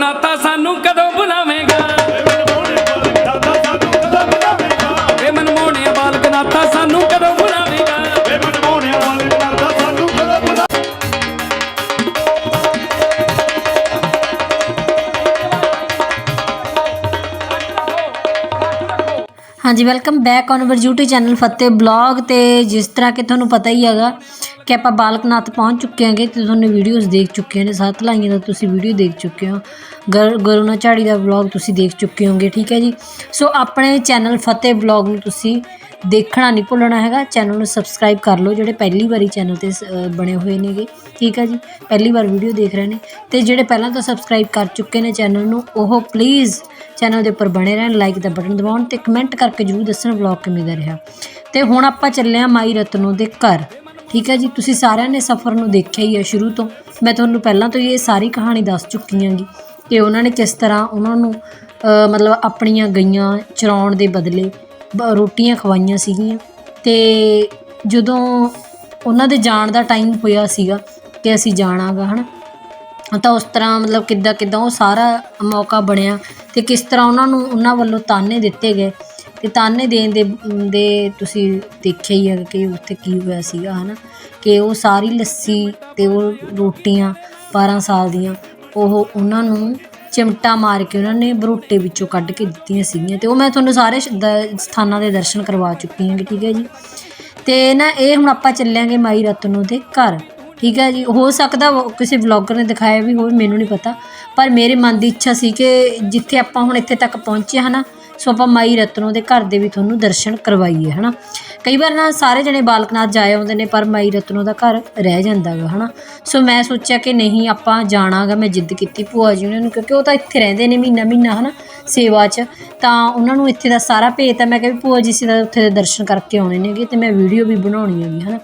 ਨਾਤਾ ਸਾਨੂੰ ਕਦੋਂ ਹਾਂਜੀ welcome back on our YouTube channel Fateh vlog ਤੇ ਜਿਸ ਤਰ੍ਹਾਂ ਕਿ ਤੁਹਾਨੂੰ ਪਤਾ ਹੀ ਹੈਗਾ ਕਿ ਆਪਾਂ ਬਾਲਕਨਾਥ ਪਹੁੰਚ ਚੁੱਕੇ ਹਾਂਗੇ ਤੇ ਤੁਹਾਨੂੰ ਵੀਡੀਓਜ਼ ਦੇਖ ਚੁੱਕੇ ਨੇ, ਸੱਤ ਲਾਈਆਂ ਦਾ ਤੁਸੀਂ ਵੀਡੀਓ ਦੇਖ ਚੁੱਕੇ ਹੋ। ਗਰ ਗਰੁਣਾ ਝਾੜੀ ਦਾ ਵਲੌਗ ਤੁਸੀਂ ਦੇਖ ਚੁੱਕੇ ਹੋਗੇ, ਠੀਕ ਹੈ ਜੀ। ਸੋ ਆਪਣੇ ਚੈਨਲ ਫਤਿਹ ਬਲੌਗ ਨੂੰ ਤੁਸੀਂ ਦੇਖਣਾ ਨਹੀਂ ਭੁੱਲਣਾ ਹੈਗਾ। ਚੈਨਲ ਨੂੰ ਸਬਸਕ੍ਰਾਈਬ ਕਰ ਲਓ, ਜਿਹੜੇ ਪਹਿਲੀ ਵਾਰੀ ਚੈਨਲ ਤੇ ਸ- ਬਣੇ ਹੋਏ ਨੇਗੇ। ਠੀਕ ਹੈ ਜੀ? ਪਹਿਲੀ ਵਾਰ ਵੀਡੀਓ ਦੇਖ ਰਹੇ ਨੇ। ਤੇ ਜਿਹੜੇ ਪਹਿਲਾਂ ਤੋਂ ਸਬਸਕ੍ਰਾਈਬ ਕਰ ਚੁੱਕੇ ਨੇ ਚੈਨਲ ਨੂੰ, ਉਹ ਪਲੀਜ਼ ਚੈਨਲ ਦੇ ਉੱਪਰ ਬਣੇ ਰਹਿਣ ਲਾਈਕ ਦਾ ਬਟਨ ਦਬਾਉਣ ਤੇ ਕਮੈਂਟ ਕਰਕੇ ਜਰੂਰ ਦੱਸਣ ਵਲੌਗ ਕਿਵੇਂ ਦਾ ਰਿਹਾ। ਤੇ ਹੁਣ ਆਪਾਂ ਚੱਲੇ ਆ ਮਾਈ ਰਤਨੋ ਦੇ ਘਰ। ਠੀਕ ਹੈ ਜੀ? ਤੁਸੀਂ ਸਾਰਿਆਂ ਨੇ ਸਫ਼ਰ ਨੂੰ ਦੇਖਿਆ ਹੀ ਹੈ ਸ਼ੁਰੂ ਤੋਂ। ਮੈਂ ਤੁਹਾਨੂੰ ਪਹਿਲਾਂ ਤੋਂ ਹੀ ਇਹ ਸਾਰੀ ਕਹਾਣੀ ਦੱਸ ਚੁੱਕੀ ਹਾਂਗੀ ਕਿ ਉਹਨਾਂ ਨੇ ਕਿਸ ਤਰ੍ਹਾਂ ਉਹਨਾਂ ਨੂੰ ਮਤਲਬ ਆਪਣੀਆਂ ਗਈਆਂ ਚਰਾਉਣ ਦੇ ਬਦਲੇ ਰੋਟੀਆਂ ਖਵਾਈਆਂ ਸੀਗੀਆਂ ਤੇ ਜਦੋਂ ਉਹਨਾਂ ਦੇ ਜਾਣ ਦਾ ਟਾਈਮ ਹੋਇਆ ਸੀਗਾ ਕਿ ਅਸੀਂ ਜਾਣਾਗਾ, ਹਨਾ? ਤਾਂ ਉਸ ਤਰ੍ਹਾਂ ਮਤਲਬ ਕਿੱਦਾਂ ਕਿੱਦਾਂ ਉਹ ਸਾਰਾ ਮੌਕਾ ਬਣਿਆ ਤੇ ਕਿਸ ਤਰ੍ਹਾਂ ਉਹਨਾਂ ਨੂੰ ਉਹਨਾਂ ਵੱਲੋਂ ਤਾਨੇ ਦਿੱਤੇ ਗਏ ਤੇ ਤਾਨੇ ਦੇਣ ਦੇ ਦੇ ਤੁਸੀਂ ਦੇਖਿਆ ਹੀ ਹੈ ਕਿ ਉੱਥੇ ਕੀ ਹੋਇਆ ਸੀਗਾ, ਹਨਾ? ਕਿ ਉਹ ਸਾਰੀ ਲੱਸੀ ਤੇ ਉਹ ਰੋਟੀਆਂ 12 ਸਾਲ ਦੀਆਂ ਉਹ ਉਹਨਾਂ ਨੂੰ ਚਿਮਟਾ ਮਾਰ ਕੇ ਉਹਨਾਂ ਨੇ ਬਰੋਟੇ ਵਿੱਚੋਂ ਕੱਢ ਕੇ ਦਿੱਤੀਆਂ ਸੀਗੀਆਂ ਤੇ ਉਹ ਮੈਂ ਤੁਹਾਨੂੰ ਸਾਰੇ ਸਥਾਨਾਂ ਦੇ ਦਰਸ਼ਨ ਕਰਵਾ ਚੁੱਕੀ ਹਾਂ, ਠੀਕ ਹੈ ਜੀ। ਤੇ ਨਾ ਇਹ ਹੁਣ ਆਪਾਂ ਚੱਲਾਂਗੇ ਮਾਈ ਰਤਨੋ ਦੇ ਘਰ, ਠੀਕ ਹੈ ਜੀ। ਹੋ ਸਕਦਾ ਕਿਸੇ ਵਲੌਗਰ ਨੇ ਦਿਖਾਇਆ ਵੀ ਹੋਵੇ, ਮੈਨੂੰ ਨਹੀਂ ਪਤਾ। ਪਰ ਮੇਰੇ ਮਨ ਦੀ ਇੱਛਾ ਸੀ ਕਿ ਜਿੱਥੇ ਆਪਾਂ ਹੁਣ ਇੱਥੇ ਤੱਕ ਪਹੁੰਚੇ, ਹਨਾ, ਸੋ ਆਪਾਂ ਮਾਈ ਰਤਨੋ ਦੇ ਘਰ ਦੇ ਵੀ ਤੁਹਾਨੂੰ ਦਰਸ਼ਨ ਕਰਵਾਈਏ, ਹਨਾ। ਕਈ ਵਾਰ ਨਾ ਸਾਰੇ ਜਣੇ ਬਾਲਕਨਾਥ ਜਾਏ ਆਉਂਦੇ ਨੇ, ਪਰ ਮਾਈ ਰਤਨੋ ਦਾ ਘਰ ਰਹਿ ਜਾਂਦਾ ਗਾ, ਹਨਾ। ਸੋ ਮੈਂ ਸੋਚਿਆ ਕਿ ਨਹੀਂ, ਆਪਾਂ ਜਾਣਾਗਾ, ਮੈਂ ਜਿੱਦ ਕੀਤੀ ਭੂਆ ਜੀ ਉਹਨਾਂ ਨੂੰ, ਕਿਉਂਕਿ ਉਹ ਤਾਂ ਇੱਥੇ ਰਹਿੰਦੇ ਨੇ ਮਹੀਨਾ ਮਹੀਨਾ, ਹਨਾ, ਸੇਵਾ 'ਚ। ਤਾਂ ਉਹਨਾਂ ਨੂੰ ਇੱਥੇ ਦਾ ਸਾਰਾ ਭੇਤ ਤਾਂ ਮੈਂ ਕਿਹਾ ਵੀ ਭੂਆ ਜੀ ਸੀ ਉੱਥੇ ਦੇ ਦਰਸ਼ਨ ਕਰਕੇ ਆਉਣੇ ਨੇਗੇ ਤੇ ਮੈਂ ਵੀਡੀਓ ਵੀ ਬਣਾਉਣੀ ਹੈਗੀ, ਹਨਾ।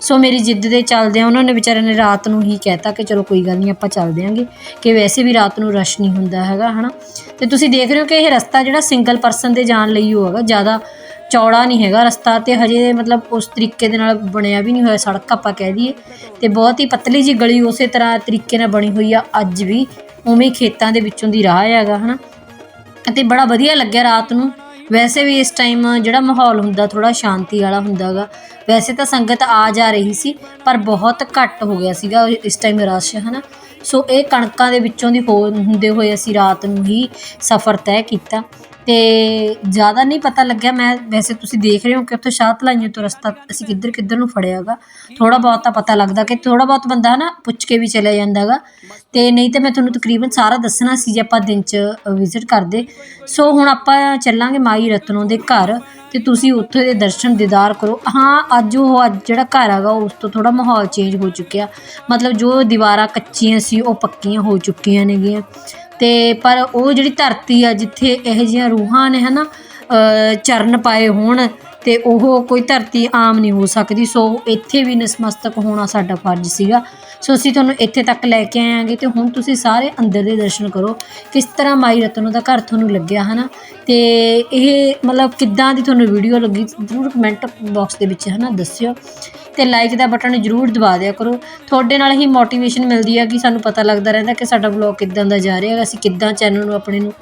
ਸੋ ਮੇਰੀ ਜਿੱਦ ਦੇ ਚੱਲਦਿਆਂ ਉਹਨਾਂ ਨੇ ਵਿਚਾਰਿਆਂ ਨੇ ਰਾਤ ਨੂੰ ਹੀ ਕਹਿਤਾ ਕਿ ਚਲੋ ਕੋਈ ਗੱਲ ਨਹੀਂ, ਆਪਾਂ ਚੱਲਦੇ ਆਂਗੇ, ਕਿ ਵੈਸੇ ਵੀ ਰਾਤ ਨੂੰ ਰਸ਼ ਨਹੀਂ ਹੁੰਦਾ ਹੈਗਾ, ਹਨਾ। ਤੇ ਤੁਸੀਂ ਦੇਖ ਰਹੇ ਹੋ ਕਿ ਇਹ ਰਸਤਾ ਜਿਹੜਾ ਸਿੰਗਲ ਪਰਸਨ ਦੇ ਜਾਣ ਲਈ ਉਹ ਹੈਗਾ, ਜ਼ਿਆਦਾ ਚੌੜਾ ਨਹੀਂ ਹੈਗਾ ਰਸਤਾ ਤੇ ਹਜੇ ਮਤਲਬ ਉਸ ਤਰੀਕੇ ਦੇ ਨਾਲ ਬਣਿਆ ਵੀ ਨਹੀਂ ਹੋਇਆ ਸੜਕ ਆਪਾਂ ਕਹਿ ਦਈਏ। ਤੇ ਬਹੁਤ ਹੀ ਪਤਲੀ ਜੀ ਗਲੀ ਉਸੇ ਤਰ੍ਹਾਂ ਤਰੀਕੇ ਨਾਲ ਬਣੀ ਹੋਈ ਆ ਅੱਜ ਵੀ। ਉਵੇਂ ਖੇਤਾਂ ਦੇ ਵਿੱਚੋਂ ਦੀ ਰਾਹ ਹੈਗਾ, ਹਨਾ? ਅਤੇ ਬੜਾ ਵਧੀਆ ਲੱਗਿਆ ਰਾਤ ਨੂੰ। ਵੈਸੇ ਵੀ ਇਸ ਟਾਈਮ ਜਿਹੜਾ ਮਾਹੌਲ ਹੁੰਦਾ ਥੋੜਾ ਸ਼ਾਂਤੀ ਵਾਲਾ ਹੁੰਦਾਗਾ। ਵੈਸੇ ਤਾਂ ਸੰਗਤ ਆ ਜਾ ਰਹੀ ਸੀ, ਪਰ ਬਹੁਤ ਘੱਟ ਹੋ ਗਿਆ ਸੀਗਾ ਇਸ ਟਾਈਮ ਰਸ਼, ਹਨਾ? ਸੋ ਇਹ ਕਣਕਾਂ ਦੇ ਵਿੱਚੋਂ ਦੀ ਹੋ ਹੁੰਦੇ ਹੋਏ ਅਸੀਂ ਰਾਤ ਨੂੰ ਹੀ ਸਫ਼ਰ ਤੈਅ ਕੀਤਾ। ਤੇ ਜ਼ਿਆਦਾ ਨਹੀਂ ਪਤਾ ਲੱਗਿਆ। ਮੈਂ ਵੈਸੇ ਤੁਸੀਂ ਦੇਖ ਰਹੇ ਹੋ ਕਿ ਉੱਥੇ ਸ਼ਾਹ ਤਲਾਈਆਂ ਤੋਂ ਰਸਤਾ ਅਸੀਂ ਕਿੱਧਰ ਕਿੱਧਰ ਨੂੰ ਫੜਿਆਗਾ। ਥੋੜਾ ਬਹੁਤ ਤਾਂ ਪਤਾ ਲੱਗਦਾ ਕਿ ਥੋੜਾ ਬਹੁਤ ਬੰਦਾ ਨਾ ਪੁੱਛ ਕੇ ਵੀ ਚਲੇ ਜਾਂਦਾਗਾ। ਤੇ ਨਹੀਂ ਤਾਂ ਮੈਂ ਤੁਹਾਨੂੰ ਤਕਰੀਬਨ ਸਾਰਾ ਦੱਸਣਾ ਸੀ ਜੇ ਆਪਾਂ ਦਿਨ 'ਚ ਵਿਜ਼ਿਟ ਕਰਦੇ। ਸੋ ਹੁਣ ਆਪਾਂ ਚੱਲਾਂਗੇ ਮਾਈ ਰਤਨੋ ਦੇ ਘਰ। ਤੇ ਤੁਸੀਂ ਉੱਥੇ ਦੇ ਦਰਸ਼ਨ ਦੀਦਾਰ ਕਰੋ। ਹਾਂ ਅੱਜ ਉਹ ਅੱਜ ਜਿਹੜਾ ਘਰ ਹੈਗਾ ਉਸ ਤੋਂ ਥੋੜਾ ਮਾਹੌਲ ਚੇਂਜ ਹੋ ਚੁੱਕਿਆ। ਮਤਲਬ ਜੋ ਦੀਵਾਰਾਂ ਕੱਚੀਆਂ ਸੀ ਉਹ ਪੱਕੀਆਂ ਹੋ ਚੁੱਕੀਆਂ ਨੇਗੀਆਂ। ਤੇ ਪਰ ਉਹ ਜਿਹੜੀ ਧਰਤੀ ਆ ਜਿੱਥੇ ਇਹੋ ਜਿਹੀਆਂ ਰੂਹਾਂ ਨੇ ਹਨਾ ਅ, ਚਰਨ ਪਾਏ ਹੋਣ ਤੇ ਉਹ ਕੋਈ ਧਰਤੀ ਆਮ ਨਹੀਂ ਹੋ ਸਕਦੀ। ਸੋ ਇੱਥੇ ਵੀ ਨਸਮਸਤਕ ਹੋਣਾ ਸਾਡਾ ਫਰਜ਼ ਸੀਗਾ। ਸੋ ਅਸੀਂ ਤੁਹਾਨੂੰ ਇੱਥੇ ਤੱਕ ਲੈ ਕੇ ਆਏਾਂਗੇ ਤੇ ਹੁਣ ਤੁਸੀਂ ਸਾਰੇ ਅੰਦਰ ਦੇ ਦਰਸ਼ਨ ਕਰੋ। ਕਿਸ ਤਰ੍ਹਾਂ ਮਾਈ ਰਤਨੋ ਦਾ ਘਰ ਤੁਹਾਨੂੰ ਲੱਗਿਆ, ਹਨਾ? ਤੇ ਇਹ ਮਤਲਬ ਕਿੱਦਾਂ ਦੀ ਤੁਹਾਨੂੰ ਵੀਡੀਓ ਲੱਗੀ, ਜ਼ਰੂਰ ਕਮੈਂਟ ਬਾਕਸ ਦੇ ਵਿੱਚ, ਹਨਾ, ਦੱਸਿਓ। ਤੇ ਲਾਈਕ ਦਾ ਬਟਨ ਜਰੂਰ ਦਬਾ ਦਿਆ ਕਰੋ। ਤੁਹਾਡੇ ਨਾਲ ਹੀ ਮੋਟੀਵੇਸ਼ਨ ਮਿਲਦੀ ਹੈ ਕਿ ਸਾਨੂੰ ਪਤਾ ਲੱਗਦਾ ਰਹਿੰਦਾ ਕਿ ਸਾਡਾ ਵਲੌਗ ਕਿੱਦਾਂ ਦਾ ਜਾ ਰਿਹਾ ਹੈ, ਅਸੀਂ ਕਿੱਦਾਂ ਚੈਨਲ ਨੂੰ ਆਪਣੇ ਨੂੰ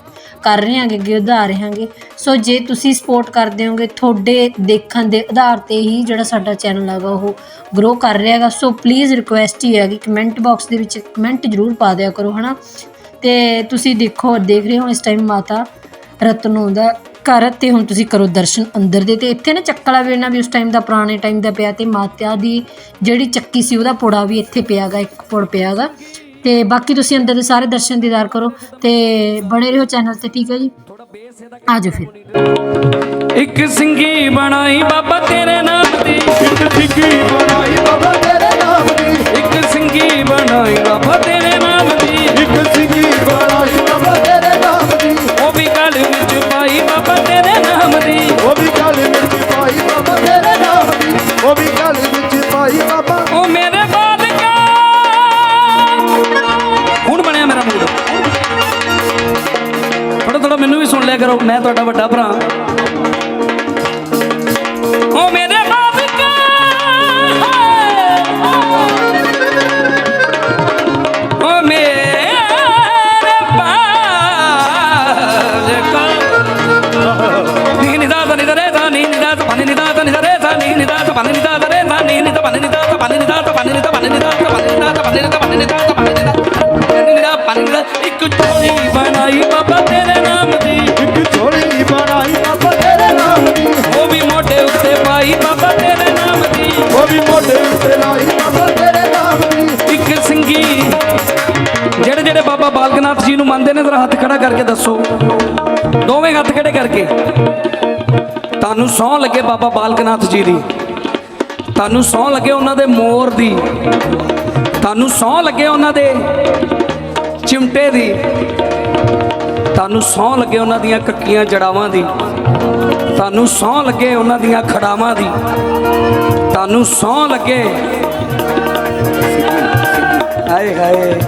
ਕਰ ਰਹੇ ਹਾਂਗੇ, ਅੱਗੇ ਵਧਾ ਰਹੇ ਹਾਂਗੇ। ਸੋ ਜੇ ਤੁਸੀਂ ਸਪੋਰਟ ਕਰਦੇ ਹੋਗੇ, ਤੁਹਾਡੇ ਦੇਖਣ ਦੇ ਆਧਾਰ ਤੇ ਹੀ ਜਿਹੜਾ ਸਾਡਾ ਚੈਨਲ ਹੈਗਾ, ਉਹ ਗਰੋ ਕਰ ਰਿਹਾ ਹੈਗਾ। ਸੋ ਪਲੀਜ਼ ਰਿਕੁਐਸਟ ਹੀ ਹੈ ਕਿ ਕਮੈਂਟ ਬਾਕਸ ਦੇ ਵਿੱਚ ਕਮੈਂਟ ਜਰੂਰ ਪਾ ਦਿਆ ਕਰੋ, ਹਨਾ? ਤੇ ਤੁਸੀਂ ਦੇਖੋ, ਦੇਖ ਰਹੇ ਹੋ ਇਸ ਟਾਈਮ ਮਾਤਾ ਰਤਨੋ ਦਾ ਘਰ ਤੇ ਹੁਣ ਤੁਸੀਂ ਕਰੋ ਦਰਸ਼ਨ ਅੰਦਰ ਦੇ। ਤੇ ਇੱਥੇ ਨਾ ਚੱਕਲਾ ਵੇਣਾ ਵੀ ਉਸ ਟਾਈਮ ਦਾ ਪੁਰਾਣੇ ਟਾਈਮ ਦਾ ਪਿਆ ਤੇ ਮਾਤਾ ਦੀ ਜਿਹੜੀ ਚੱਕੀ ਸੀ ਉਹਦਾ ਪੁੜਾ ਵੀ ਇੱਥੇ ਪਿਆਗਾ ਇੱਕ ਪੁੜ ਪਿਆਗਾ। ਤੇ ਬਾਕੀ ਤੁਸੀਂ ਅੰਦਰ ਦੇ ਸਾਰੇ ਦਰਸ਼ਨ ਦੀਦਾਰ ਕਰੋ ਤੇ ਬਣੇ ਰਹੋ ਚੈਨਲ ਤੇ ਠੀਕ ਹੈ ਜੀ? ਆਜੋ ਫਿਰ। ਇੱਕ ਸਿੰਘੀ ਬਣਾਈ ਬਾਬਾ ਤੇਰੇ ਨਾਮ ਦੀ। ਇੱਕ ਸਿੱਕੀ ਬਣਾਈ ਬਾਬਾ ਤੇਰੇ ਨਾਮ ਦੀ। ਇੱਕ ਸਿੰਘੀ ਬਣਾਈ ਬਾਬਾ ਕਰੋ ਮੈਂ ਤੁਹਾਡਾ ਵੱਡਾ ਭਰਾ ਓ ਮੇਰੇ ਮਾਲਕ ਓ ਮੇਰੇ ਪਾਲਕ ਨੀ ਨਿਦਾ ਨੀ ਰੇ ਦਾ ਨਿਦਾ ਤਾ ਨੀ ਨਿਦਾ ਨੀ ਰੇ ਦਾ ਨੀ ਨਿਦਾ ਤਾ ਨੀ ਨਿਦਾ ਰੇ ਦਾ ਇੱਕ ਟੋਲੀ ਬਣਾਈ ਨਾਥ ਜੀ ਨੂੰ ਮੰਨਦੇ ਨੇ, ਜਰਾ ਹੱਥ ਖੜਾ ਕਰਕੇ ਦੱਸੋ। ਦੋਵੇਂ ਹੱਥ ਖੜੇ ਕਰਕੇ। ਤੁਹਾਨੂੰ ਸੌਂ ਲੱਗੇ ਬਾਬਾ ਬਾਲਕ ਨਾਥ ਜੀ ਦੀ। ਤੁਹਾਨੂੰ ਸੌਂ ਲੱਗੇ ਉਹਨਾਂ ਦੇ ਮੋਰ ਦੀ। ਤੁਹਾਨੂੰ ਸੌਂ ਲੱਗੇ ਉਹਨਾਂ ਦੇ ਚਿਮਟੇ ਦੀ। ਤੁਹਾਨੂੰ ਸੌਂ ਲੱਗੇ ਉਹਨਾਂ ਦੀਆਂ ਕੱਕੀਆਂ ਜੜਾਵਾਂ ਦੀ। ਤੁਹਾਨੂੰ ਸੌਂ ਲੱਗੇ ਉਹਨਾਂ ਦੀਆਂ ਖੜਾਵਾਂ ਦੀ। ਤੁਹਾਨੂੰ ਸੌਂ ਲੱਗੇ। ਹਾਏ ਹਾਏ।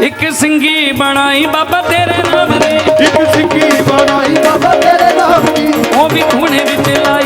ਇੱਕ ਸਿੰਘੀ ਬਣਾਈ ਬਾਬਾ ਤੇਰੇ ਨਾਮ ਦੇ ਇੱਕ ਸਿੰਘੀ ਬਣਾਈ ਬਾਬਾ ਤੇਰੇ ਨਾਮ ਦੀ ਉਹ ਵੀ ਖੂਨੇ ਵਿੱਚ ਲਾ